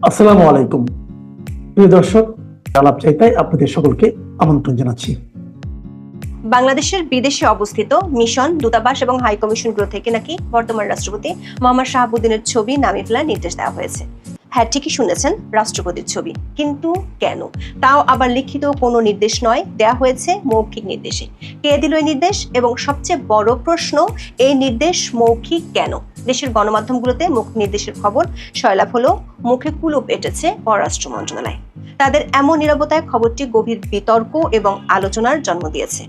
আসসালামু আলাইকুম। প্রিয় দর্শক আলাপ চাইতাই আপনাদের সকলকে আমন্ত্রণ জানাচ্ছি। বাংলাদেশের বিদেশে অবস্থিত মিশন, দূতাবাস এবং হাই কমিশন কমিশনগুলো থেকে নাকি বর্তমান রাষ্ট্রপতি মোহাম্মদ শাহাবুদ্দিনের ছবি নামিয়ে ফেলার নির্দেশ দেওয়া হয়েছে। হ্যাঁ ঠিকই শুনেছেন রাষ্ট্রপতির ছবি, কিন্তু কেন? তাও আবার লিখিত কোনো নির্দেশ নয়, দেয়া হয়েছে মৌখিক নির্দেশে। কে দিল এই নির্দেশ? এবং সবচেয়ে বড় প্রশ্ন, এই নির্দেশ মৌখিক কেন? দেশের গণমাধ্যমগুলোতে মুখ নির্দেশের খবর, সয়লাভ হলো মুখে কুলুপ পেটেছে পররাষ্ট্র মন্ত্রণালয়। তাদের এমন নিরবতায় খবরটি গভীর বিতর্ক এবং আলোচনার জন্ম দিয়েছে।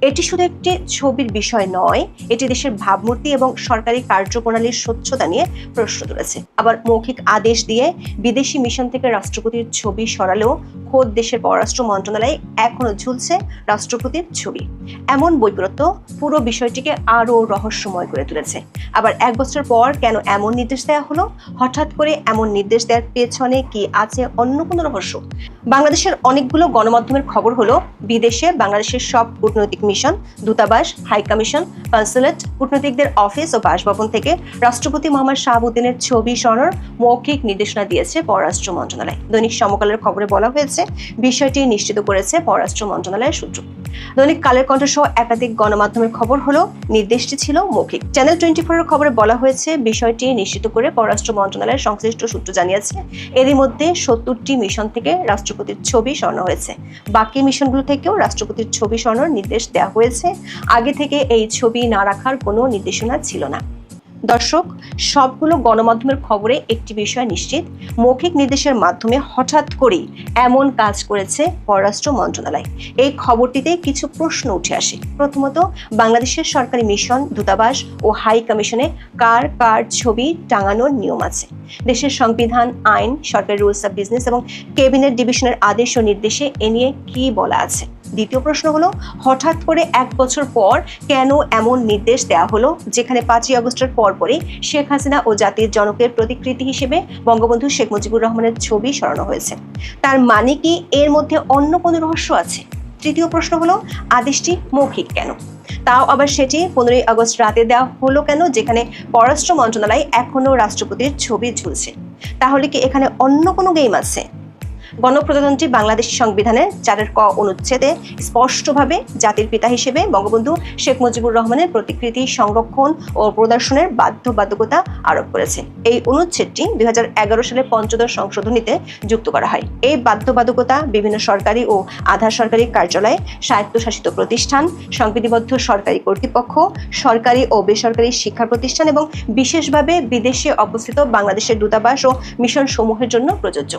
এটি শুধু একটি ছবির বিষয় নয়, এটি দেশের ভাবমূর্তি এবং সরকারি কার্যপ্রণালীর স্বচ্ছতা নিয়ে প্রশ্ন তুলেছে। আবার মৌখিক আদেশ দিয়ে বিদেশি মিশন থেকে রাষ্ট্রপতির ছবি সরালেও খোদ দেশের পররাষ্ট্র মন্ত্রণালয়ে এখনও ঝুলছে রাষ্ট্রপতির ছবি। এমন বৈপরত্য পুরো বিষয়টিকে আরও রহস্যময় করে তুলেছে। আবার এক বছর পর কেন এমন নির্দেশ দেওয়া হলো? হঠাৎ করে এমন নির্দেশ দেওয়ার পেছনে কি আছে অন্য কোনো রহস্য? বাংলাদেশের অনেকগুলো গণমাধ্যমের খবর হলো, বিদেশে বাংলাদেশের সব কূটনৈতিক মিশন, দূতাবাস, হাই কমিশন, কনসুলেট, কূটনৈতিকদের অফিস ও বাসভবন থেকে রাষ্ট্রপতি মোহাম্মদ শাহাবুদ্দিনের ছবি সরানোর মৌখিক নির্দেশনা দিয়েছে পররাষ্ট্র মন্ত্রণালয়। দৈনিক সমকালের খবরে বলা হয়েছে, বিষয়টি নিশ্চিত করেছে পররাষ্ট্র মন্ত্রণালয়ের সূত্র। দৈনিক কালের কণ্ঠ সহ একাধিক গণমাধ্যমের খবর হলো, নির্দেশটি ছিল মৌখিক। চ্যানেল টোয়েন্টি ফোরের খবরে বলা হয়েছে, বিষয়টি নিশ্চিত করে পররাষ্ট্র মন্ত্রণালয়ের সংশ্লিষ্ট সূত্র জানিয়েছে। এরই মধ্যে সত্তরটি মিশন থেকে রাষ্ট্রপতির ছবি সরানো হয়েছে। বাকি মিশনগুলো থেকেও রাষ্ট্রপতির ছবি সরানোর নির্দেশ দেওয়া হয়েছে। আগে থেকে এই ছবি না রাখার কোনো নির্দেশনা ছিল না। দর্শক, সবগুলো গণমাধ্যমের খবরে একটি বিষয় নিশ্চিত। মৌখিক নির্দেশের মাধ্যমে হঠাৎ করেই এমন কাজ করেছে পররাষ্ট্র মন্ত্রণালয়। এই খবরটিতে কিছু প্রশ্ন উঠে আসে। প্রথমত, বাংলাদেশের সরকারি মিশন, দূতাবাস ও হাই কমিশনে কার কার ছবি টাঙানোর নিয়ম আছে? দেশের সংবিধান, আইন, সরকারি রুলস অফ বিজনেস এবং ক্যাবিনেট ডিভিশনের আদেশ ও নির্দেশে এ নিয়ে কি বলা আছে? দ্বিতীয় প্রশ্ন হলো, হঠাৎ করে এক বছর পর কেন এমন নির্দেশ দেওয়া হলো? যেখানে পাঁচই আগস্টের পরপরই শেখ হাসিনা ও জাতির জনকের প্রতিকৃতি হিসেবে বঙ্গবন্ধু শেখ মুজিবুর রহমানের ছবি সরানো হয়েছে। তার মানে কি এর মধ্যে অন্য কোনো রহস্য আছে? তৃতীয় প্রশ্ন হলো, আদেশটি মৌখিক কেন? তাও আবার সেটি পনেরোই আগস্ট রাতে দেওয়া হলো কেন? যেখানে পররাষ্ট্র মন্ত্রণালয় এখনও রাষ্ট্রপতির ছবি ঝুলছে। তাহলে কি এখানে অন্য কোনো গেম আছে? গণপ্রজাতন্ত্রী বাংলাদেশ সংবিধানের চারের ক অনুচ্ছেদে স্পষ্টভাবে জাতির পিতা হিসেবে বঙ্গবন্ধু শেখ মুজিবুর রহমানের প্রতিকৃতি সংরক্ষণ ও প্রদর্শনের বাধ্যবাধকতা আরোপ করেছে। এই অনুচ্ছেদটি দুই সালের পঞ্চদশ সংশোধনীতে যুক্ত করা হয়। এই বাধ্যবাধকতা বিভিন্ন সরকারি ও আধা সরকারি কার্যালয়ে, স্বায়ত্তশাসিত প্রতিষ্ঠান, সংবিধিবদ্ধ সরকারি কর্তৃপক্ষ, সরকারি ও বেসরকারি শিক্ষা প্রতিষ্ঠান এবং বিশেষভাবে বিদেশে অবস্থিত বাংলাদেশের দূতাবাস ও মিশন সমূহের জন্য প্রযোজ্য।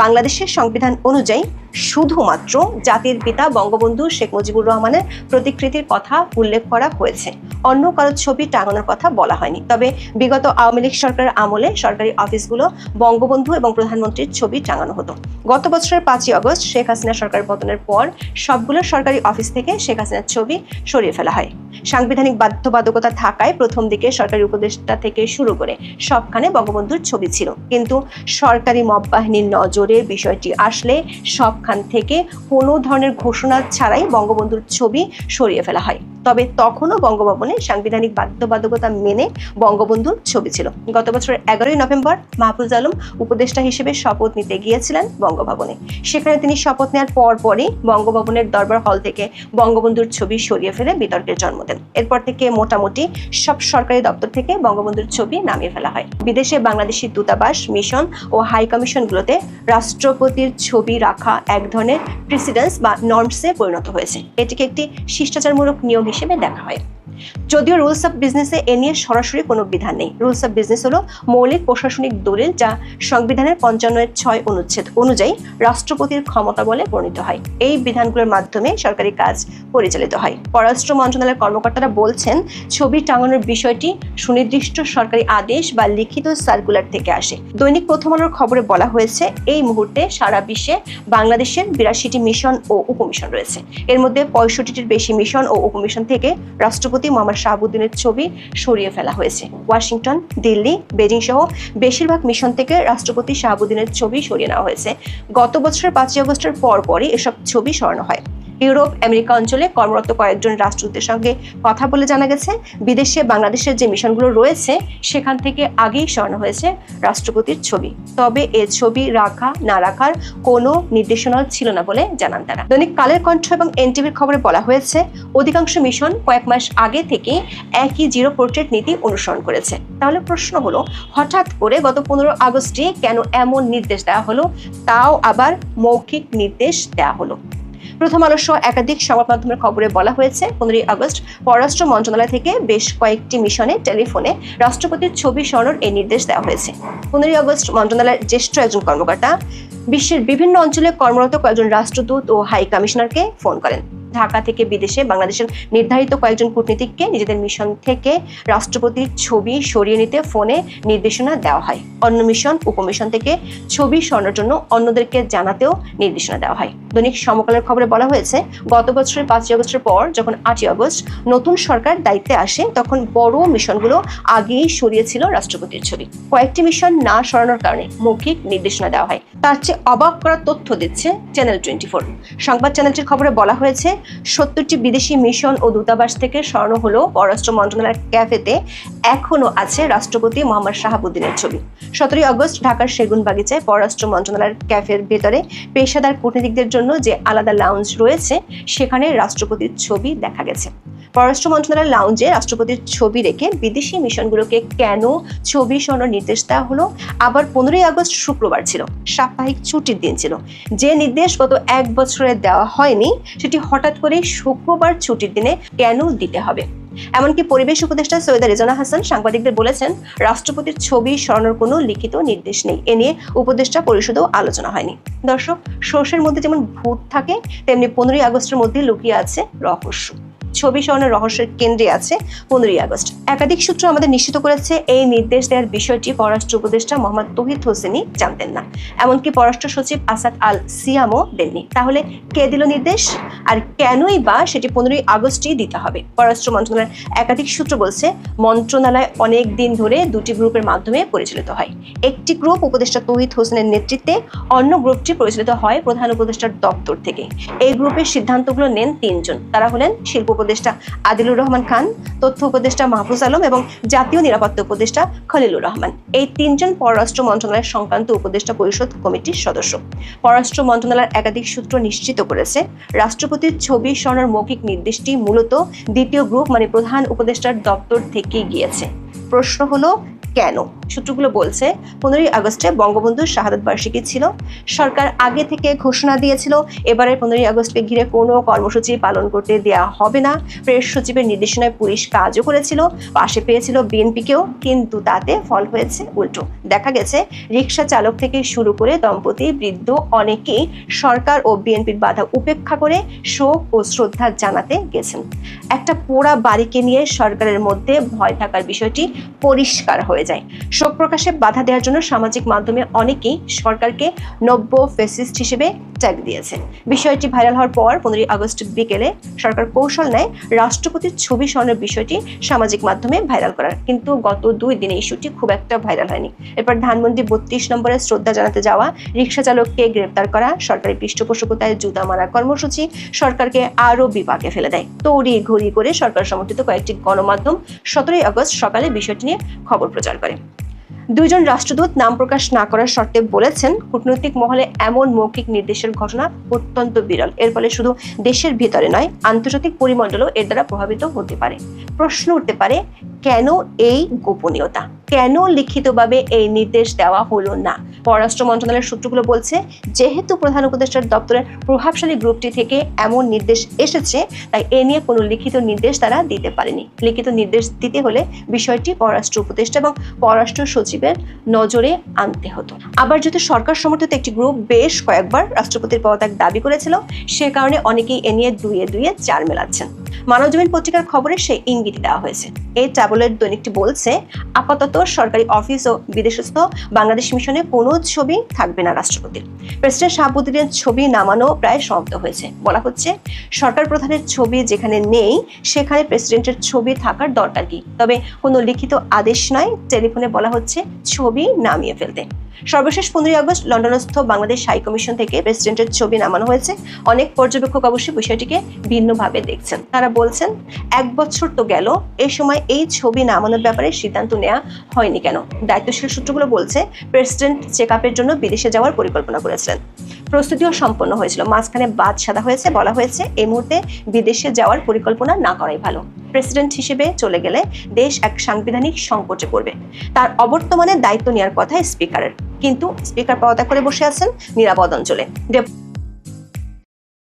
বাংলাদেশের সংবিধান অনুযায়ী শুধুমাত্র জাতির পিতা বঙ্গবন্ধু শেখ মুজিবুর রহমানের প্রতিকৃতির কথা উল্লেখ করা হয়েছে। অন্য কারও ছবি টাঙানোর কথা বলা হয়নি। তবে বিগত আওয়ামী লীগ সরকারের আমলে সরকারি অফিসগুলো বঙ্গবন্ধু এবং প্রধানমন্ত্রীর ছবি টাঙানো হতো। গত বছরের পাঁচই আগস্ট শেখ হাসিনা সরকার পতনের পর সবগুলো সরকারি অফিস থেকে শেখ হাসিনার ছবি সরিয়ে ফেলা হয়। সাংবিধানিক বাধ্যবাধকতা থাকায় প্রথম দিকে সরকারি উপদেষ্টা থেকে শুরু করে সবখানে বঙ্গবন্ধুর ছবি ছিল। কিন্তু সরকারি মব বাহিনীর নজরে বিষয়টি আসলে সবখান থেকে কোনো ধরনের ঘোষণা ছাড়াই বঙ্গবন্ধুর ছবি সরিয়ে ফেলা হয়। তবে তখনও বঙ্গভবনে সাংবিধানিক বাধ্যবাধকতা মেনে বঙ্গবন্ধুর ছবি ছিল। গত বছরের এগারোই নভেম্বর মাহফুজ আলম উপদেষ্টা হিসেবে শপথ নিতে গিয়েছিলেন বঙ্গভবনে। সেখানে তিনি শপথ নেওয়ার পর পরই বঙ্গভবনের দরবার হল থেকে বঙ্গবন্ধুর ছবি সরিয়ে ফেলে বিতর্কের জন্ম দেন। এরপর থেকে মোটামুটি সব সরকারি দপ্তর থেকে বঙ্গবন্ধুর ছবি নামিয়ে ফেলা হয়। বিদেশে বাংলাদেশি দূতাবাস, মিশন ও হাই কমিশনগুলোতে রাষ্ট্রপতির ছবি রাখা এক ধরনের প্রেসিডেন্স বা নর্মসে পরিণত হয়েছে। এটিকে একটি শিষ্টাচারমূলক নিয়ম হিসেবে দেখা হয়। যদিও রুলস অফ বিজনেসে এ নিয়ে সরাসরি কোনো বিধান নেই। রুলস অফ বিজনেস হলো মৌলিক প্রশাসনিক দলিল যা সংবিধানের পঞ্চান্নের ছয় অনুচ্ছেদ অনুযায়ী রাষ্ট্রপতির ক্ষমতা বলে বর্ণিত হয়। এই বিধানগুলোর মাধ্যমে সরকারি কাজ পরিচালিত হয়। পররাষ্ট্র মন্ত্রণালয়ের কর্মকর্তারা বলছেন, ছবি টাঙানোর বিষয়টি সুনির্দিষ্ট সরকারি আদেশ বা লিখিত সার্কুলার থেকে আসে। দৈনিক প্রথম আলোর খবরে বলা হয়েছে, এই মুহূর্তে সারা বিশ্বে বাংলাদেশের বিরাশিটি মিশন ও উপমিশন রয়েছে। এর মধ্যে পঁয়ষট্টিটির বেশি মিশন ও উপমিশন থেকে রাষ্ট্রপতি মোহাম্মদ শাহাবুদ্দিনের ছবি সরিয়ে ফেলা হয়েছে। ওয়াশিংটন, দিল্লি বেজিং সহ বেশিরভাগ মিশন থেকে রাষ্ট্রপতি শাহাবুদ্দিনের ছবি সরিয়ে নেওয়া হয়েছে। গত বছরের পাঁচই আগস্টের পরপরই এসব ছবি সরানো হয়। ইউরোপ, আমেরিকা অঞ্চলে কর্মরত কয়েকজন রাষ্ট্রদূতের সঙ্গে কথা বলে জানা গেছে। বিদেশে বাংলাদেশের যে মিশনগুলো রয়েছে, সেখান থেকে আগেই সরানো হয়েছে রাষ্ট্রপতির ছবি। তবে এ ছবি রাখা না রাখার কোনো নির্দেশনা ছিল না বলে জানান তারা। দৈনিক কালের কণ্ঠ এবং এনটিভির খবরে বলা হয়েছে, অধিকাংশ মিশন কয়েক মাস আগে থেকে একই জিরো পোর্ট্রেট নীতি অনুসরণ করেছে। তাহলে প্রশ্ন হলো, হঠাৎ করে গত পনেরো আগস্টে কেন এমন নির্দেশ দেওয়া হলো? তাও আবার মৌখিক নির্দেশ দেওয়া হলো। প্রথম আলো সহ একাধিক সংবাদ মাধ্যমের খবরে বলা হয়েছে, পনেরোই আগস্ট পররাষ্ট্র মন্ত্রণালয় থেকে বেশ কয়েকটি মিশনে টেলিফোনে রাষ্ট্রপতির ছবি সরানোর এই নির্দেশ দেওয়া হয়েছে। পনেরোই আগস্ট মন্ত্রণালয়ের জ্যেষ্ঠ একজন কর্মকর্তা বিশ্বের বিভিন্ন অঞ্চলে কর্মরত কয়েকজন রাষ্ট্রদূত ও হাই কমিশনারকে ফোন করেন। ঢাকা থেকে বিদেশে বাংলাদেশের নির্ধারিত কয়েকজন কূটনীতিককে নিজেদের মিশন থেকে রাষ্ট্রপতির ছবি সরিয়ে নিতে ফোনে নির্দেশনা দেওয়া হয়। অন্য মিশন, উপমিশন থেকে ছবি সরানোর জন্য অন্যদেরকে জানাতেও নির্দেশনা দেওয়া হয়। দৈনিক সমকালের খবরে বলা হয়েছে, গত বছরের পাঁচই আগস্টের পর যখন আটই আগস্ট নতুন সরকার দায়িত্বে আসে, তখন বড় মিশনগুলো আগেই সরিয়েছিল রাষ্ট্রপতির ছবি। কয়েকটি মিশন না সরানোর কারণে মৌখিক নির্দেশনা দেওয়া হয়। তার চেয়ে অবাক করা তথ্য দিচ্ছে চ্যানেল টোয়েন্টি ফোর সংবাদ চ্যানেলটির খবরে বলা হয়েছে সত্তরটি বিদেশি মিশন ও দূতাবাস থেকে স্বর্ণ হলো পররাষ্ট্র মন্ত্রণালয়ের ক্যাফেতে এখনও আছে রাষ্ট্রপতি মোহাম্মদ শাহাবুদ্দিনের ছবি। সতেরোই আগস্ট ঢাকার সেগুন বাগিচায় পররাষ্ট্র মন্ত্রণালয়ের ক্যাফের ভেতরে পেশাদার কূটনীতিকদের জন্য যে আলাদা লাউঞ্জ রয়েছে, সেখানে রাষ্ট্রপতির ছবি দেখা গেছে। পররাষ্ট্র মন্ত্রণালয়ের লাউঞ্জে রাষ্ট্রপতির ছবি রেখে বিদেশি মিশনগুলোকে কেন ছবি সরানোর নির্দেশ দেওয়া হলো? আবার পনেরোই আগস্ট শুক্রবার ছিল, সাপ্তাহিক ছুটির দিন ছিল। যে নির্দেশ গত এক বছরে দেওয়া হয়নি, সেটি হঠাৎ করে শুক্রবার ছুটির দিনে কেন দিতে হবে? এমনকি পরিবেশ উপদেষ্টা সৈয়দা রেজানা হাসান সাংবাদিকদের বলেছেন, রাষ্ট্রপতির ছবি সরানোর কোনো লিখিত নির্দেশ নেই। এ নিয়ে উপদেষ্টা পরিষদেও আলোচনা হয়নি। দর্শক, সর্ষের মধ্যে যেমন ভূত থাকে, তেমনি পনেরোই আগস্টের মধ্যে লুকিয়ে আছে রহস্য। ছবি সরানোর রহস্যের কেন্দ্রে আছে পনেরোই আগস্ট। একাধিক সূত্র আমাদের নিশ্চিত করেছে, এই নির্দেশ দেওয়ার বিষয়টি পররাষ্ট্র উপদেষ্টা মোহাম্মদ তহিদ হোসেনই জানতেন না। এমনকি পররাষ্ট্র সচিব আসাদ আল সিয়ামও দেননি। তাহলে কে দিল নির্দেশ? আর কেনই বা সেটি পনেরোই আগস্টই দিতে হবে? পররাষ্ট্র মন্ত্রণালয়ের একাধিক সূত্র বলছে, মন্ত্রণালয় অনেক দিন ধরে দুটি গ্রুপের মাধ্যমে পরিচালিত হয়। একটি গ্রুপ উপদেষ্টা তহিদ হোসেনের নেতৃত্বে অন্য গ্রুপটি পরিচালিত হয় প্রধান উপদেষ্টার দপ্তর থেকে। এই গ্রুপের সিদ্ধান্তগুলো নেন তিনজন। তারা হলেন শিল্প উপদেষ্টা আদিলুর রহমান খান, তথ্য উপদেষ্টা মাহফুজ আলম এবং জাতীয় নিরাপত্তা উপদেষ্টা খলিলুর রহমান। এই তিনজন পররাষ্ট্র মন্ত্রণালয় সংক্রান্ত উপদেষ্টা পরিষদ কমিটির সদস্য। পররাষ্ট্র মন্ত্রণালয়ের একাধিক সূত্র নিশ্চিত করেছে, রাষ্ট্রপতির ছবি সরানোর মৌখিক নির্দেশটি মূলত দ্বিতীয় গ্রুপ মানে প্রধান উপদেষ্টার দপ্তর থেকে গিয়েছে। প্রশ্ন হলো কেন? সূত্রগুলো বলছে, পনেরোই আগস্টে বঙ্গবন্ধুর শাহাদত বার্ষিকী ছিল। সরকার আগে থেকে ঘোষণা দিয়েছিল এবারে পনেরোই আগস্টকে ঘিরে কোনো কর্মসূচি পালন করতে দেওয়া হবে না। প্রেস সচিবের নির্দেশনায় পুলিশ কাজও করেছিল, পাশে পেয়েছিল বিএনপিকেও, কিন্তু তাতে ফল হয়েছে উল্টো। দেখা গেছে রিক্সা চালক থেকে শুরু করে দম্পতি, বৃদ্ধ অনেকেই সরকার ও বিএনপির বাধা উপেক্ষা করে শোক ও শ্রদ্ধা জানাতে গেছেন। একটা পোড়া বাড়িকে নিয়ে সরকারের মধ্যে ভয় থাকার বিষয়টি পরিষ্কার হয়ে যায়। শোক প্রকাশে বাধা দেওয়ার জন্য সামাজিক মাধ্যমে অনেকেই সরকারকে নব্য ফেসিস্ট হিসেবে ট্যাগ দিয়েছে। বিষয়টি ভাইরাল হওয়ার পর পনেরোই আগস্ট বিকেলে সরকার কৌশল নেয় রাষ্ট্রপতির ছবি সরানোর বিষয়টি সামাজিক মাধ্যমে ভাইরাল করার। কিন্তু গত দুই দিনে ইস্যুটি খুব একটা ভাইরাল হয়নি। এরপর ধানমন্ডি বত্রিশ নম্বরে শ্রদ্ধা জানাতে যাওয়া রিক্সা চালককে গ্রেপ্তার করা সরকারি পৃষ্ঠপোষকতায় জুতা মারা কর্মসূচি সরকারকে আরও বিপাকে ফেলে দেয়। তড়ি ঘড়ি করে সরকার সমর্থিত কয়েকটি গণমাধ্যম সতেরোই আগস্ট সকালে বিষয়টি নিয়ে খবর প্রচার করে। দুজন রাষ্ট্রদূত নাম প্রকাশ না করার শর্তে বলেছেন, কূটনৈতিক মহলে এমন মৌখিক নির্দেশের ঘটনা অত্যন্ত বিরল। এর ফলে শুধু দেশের ভিতরে নয়, আন্তর্জাতিক পরিমণ্ডলও এর দ্বারা প্রভাবিত হতে পারে। প্রশ্ন উঠতে পারে কেন এই গোপনীয়তা? কেন লিখিতভাবে এই নির্দেশ দেওয়া হলো না? পররাষ্ট্র মন্ত্রণালয়ের সূত্রগুলো বলছে, যেহেতু প্রধান উপদেষ্টার দপ্তরের প্রভাবশালী গ্রুপটি থেকে এমন নির্দেশ এসেছে, তাই এ নিয়ে কোনো লিখিত নির্দেশ তারা দিতে পারেনি। লিখিত নির্দেশ দিতে হলে বিষয়টি পররাষ্ট্র উপদেষ্টা এবং পররাষ্ট্র সচিবের নজরে আনতে হতো। আবার যেহেতু সরকার সমর্থিত একটি গ্রুপ বেশ কয়েকবার রাষ্ট্রপতির পদত্যাগ দাবি করেছিল, সে কারণে অনেকেই এ নিয়ে দুইয়ে দুইয়ে চার মেলাচ্ছেন। মানবজমিন পত্রিকার খবরে সেই ইঙ্গিত দেওয়া হয়েছে। এই ট্যাবলেট দৈনিকটি বলছে, আপাতত সরকারি অফিস ও বিদেশস্থ বাংলাদেশ মিশনে কোনো ছবি থাকবে না রাষ্ট্রপতির। প্রেসিডেন্ট শাহাবুদ্দিনের ছবি নামানো প্রায় সমাপ্ত হয়েছে। বলা হচ্ছে, সরকার প্রধানের ছবি যেখানে নেই, সেখানে প্রেসিডেন্টের ছবি থাকার দরকার কি? তবে কোনো লিখিত আদেশ নয় টেলিফোনে বলা হচ্ছে, ছবি নামিয়ে ফেলতে। সর্বশেষ পনেরোই আগস্ট লন্ডনস্থ বাংলাদেশ হাই কমিশন থেকে প্রেসিডেন্টের ছবি নামানো হয়েছে। অনেক পর্যবেক্ষক অবশ্যই বিষয়টিকে ভিন্নভাবে দেখছেন। তারা বলছেন, এক বছর তো গেল এই সময় এই ছবি নামানোর ব্যাপারে সিদ্ধান্ত নেওয়া হয়নি কেন? দায়িত্বশীল সূত্রগুলো বলছে, প্রেসিডেন্ট চেক জন্য বিদেশে যাওয়ার পরিকল্পনা করেছিলেন। প্রস্তুতিও সম্পন্ন হয়েছিল। মাঝখানে বাদ সাদা হয়েছে, বলা হয়েছে এই মুহূর্তে বিদেশে যাওয়ার পরিকল্পনা না করাই ভালো। প্রেসিডেন্ট হিসেবে চলে গেলে দেশ এক সাংবিধানিক সংকটে পড়বে। তার অবর্তমানে দায়িত্ব নেওয়ার কথা স্পিকারের। কিন্তু স্পিকার পদত্যাগ করে বসে আছেন নিরাপদ অঞ্চলে।